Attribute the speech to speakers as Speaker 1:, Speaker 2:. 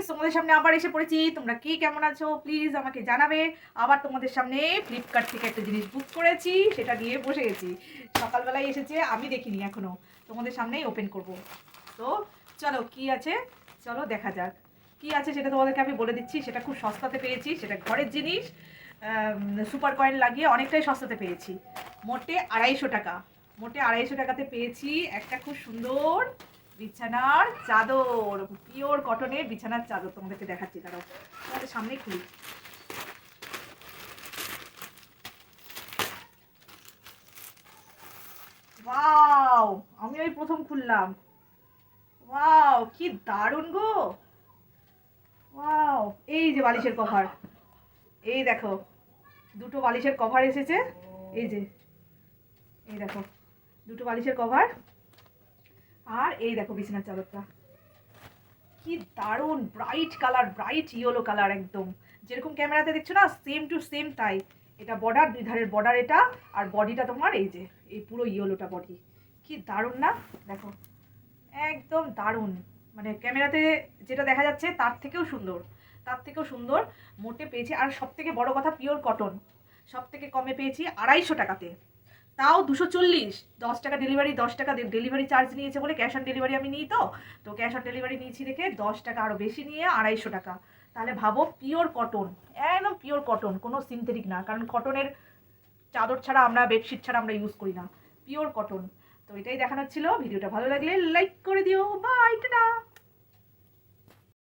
Speaker 1: Friends তোমাদের সামনে আবার এসে পড়েছি। তোমরা কে কেমন আছো? প্লিজ আমাকে জানাবে। আবার তোমাদের সামনে ফ্লিপকার্ট থেকে একটা জিনিস বুক করেছি, সেটা নিয়ে বসে গেছি। সকালবেলায় এসেছে, আমি দেখিনি এখনও। তোমাদের সামনেই ওপেন করব। তো চলো, কি আছে? চলো দেখা যাক। কি আছে সেটা তোমাদেরকে আমি বলে দিচ্ছি। সেটা খুব সস্তাতে পেয়েছি, সেটা ঘরের জিনিস। সুপার কয়েন লাগিয়ে অনেকটাই সস্তাতে পেয়েছি। মোটে আড়াইশো টাকা। মোটে আড়াইশো টাকাতে পেয়েছি একটা খুব সুন্দর বিছানার চাদর, পিওর কটনের বিছানার চাদর তোমাদেরকে দেখাচ্ছি, দাঁড়াও, তোমাদের সামনেই খুলি। ওয়াও, আমি ওই প্রথম খুললাম। ওয়াও, কি দারুণ গো! ওয়াও, এই যে বালিশের কভার। এই দেখো, দুটো বালিশের কভার এসেছে। এই যে, এই দেখো, দুটো বালিশের কভার। আর এই দেখো বিছানার চাদরটা। কি দারুণ bright colour bright yellow colour একদম। যেরকম ক্যামেরাতে দেখছ না সেম টু সেম তাই। এটা বর্ডার দুই ধারের বর্ডার এটা, আর বডিটা তোমার এই যে, এই পুরো ইয়েলোটা বডি কি দারুণ না? দেখো, একদম দারুণ। মানে ক্যামেরাতে যেটা দেখা যাচ্ছে, তার থেকেও সুন্দর। তার থেকেও সুন্দর, মোটে পেয়েছি। আর সব থেকে বড় কথা পিওর কটন সব থেকে কমে পেয়েছি আড়াইশো টাকাতে। তাও দুশো চল্লিশ। দশ টাকা ডেলিভারি দশ টাকা ডেলিভারি চার্জ নিয়েছে বলে ক্যাশ অন ডেলিভারি আমি নিই তো। তো ক্যাশ অন ডেলিভারি নিয়েছি দেখে দশ টাকা আরও বেশি নিয়ে আড়াইশো টাকা। তাহলে ভাবো পিওর কটন একদম পিওর কটন কোনো সিনথেটিক না। কারণ কটনের চাদর ছাড়া আমরা বেডশিট ছাড়া আমরা ইউজ করি না। পিওর কটন তো এটাই দেখানোর ছিল। ভিডিওটা ভালো লাগলে লাইক করে দিও। Bye tata!